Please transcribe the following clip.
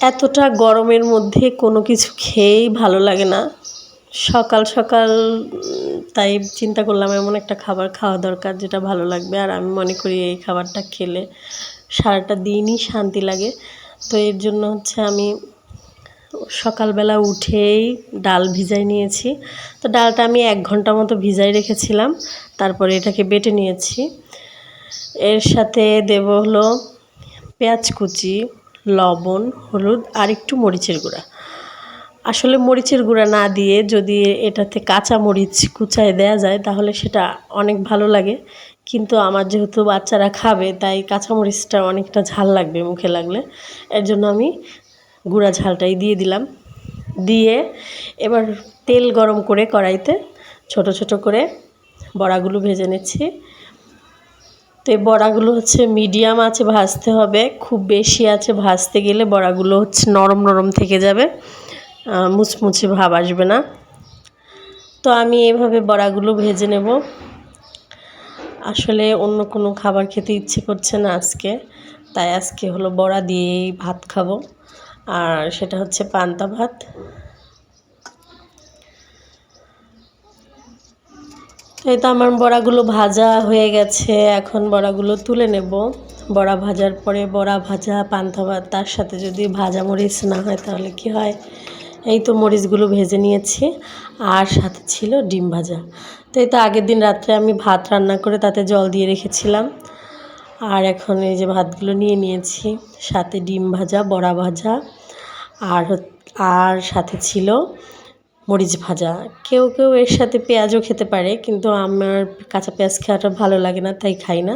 এতটা গরমের মধ্যে কোনো কিছু খেয়েই ভালো লাগে না। সকাল সকাল, তাই চিন্তা করলাম এমন একটা খাবার খাওয়া দরকার যেটা ভালো লাগবে। আর আমি মনে করি এই খাবারটা খেলে সারাটা দিনই শান্তি লাগে। তো এর জন্য হচ্ছে আমি সকালবেলা উঠেই ডাল ভিজাই নিয়েছি। তো ডালটা আমি এক ঘণ্টা মতো ভিজাই রেখেছিলাম। তারপরে এটাকে বেটে নিয়েছি। এর সাথে দেব হলো পেঁয়াজ কুচি। লবণ, হলুদ আর একটু মরিচের গুঁড়া। আসলে মরিচের গুঁড়া না দিয়ে যদি এটাতে কাঁচা মরিচ কুচায় দেয়া যায়, তাহলে সেটা অনেক ভালো লাগে। কিন্তু আমার যেহেতু বাচ্চারা খাবে, তাই কাঁচা মরিচটা অনেকটা ঝাল লাগবে মুখে লাগলে। এর জন্য আমি গুঁড়া ঝালটাই দিয়ে দিলাম। দিয়ে এবার তেল গরম করে কড়াইতে ছোট ছোট করে বড়াগুলো ভেজে নিচ্ছি। তো এই বড়াগুলো হচ্ছে মিডিয়াম আছে ভাজতে হবে, খুব বেশি আছে ভাজতে গেলে বড়াগুলো হচ্ছে নরম নরম থেকে যাবে মুচমুচে ভাব আসবে না। তো আমি এভাবে বড়াগুলো ভেজে নেব। আসলে অন্য কোনো খাবার খেতে ইচ্ছে করছে না আজকে, তাই আজকে হলো বড়া দিয়েই ভাত খাব। আর সেটা হচ্ছে পান্তা ভাত। এই তো আমার বড়াগুলো ভাজা হয়ে গেছে। এখন বড়াগুলো তুলে নেব। বড়া ভাজার পরে বড়া ভাজা পান্তা ভাত তার সাথে যদি ভাজা মরিচ না হয় তাহলে কি হয়? এই তো মরিচগুলো ভেজে নিয়েছি। আর সাথে ছিল ডিম ভাজা। তো এই তো আগের দিন রাত্রে আমি ভাত রান্না করে তাতে জল দিয়ে রেখেছিলাম। আর এখন এই যে ভাতগুলো নিয়ে নিয়েছি। সাথে ডিম ভাজা, বড়া ভাজা, আর আর সাথে ছিল মরিচ ভাজা। কেউ কেউ এর সাথে পেঁয়াজও খেতে পারে, কিন্তু আমার কাঁচা পেঁয়াজ খাওয়াটা ভালো লাগে না, তাই খাই না।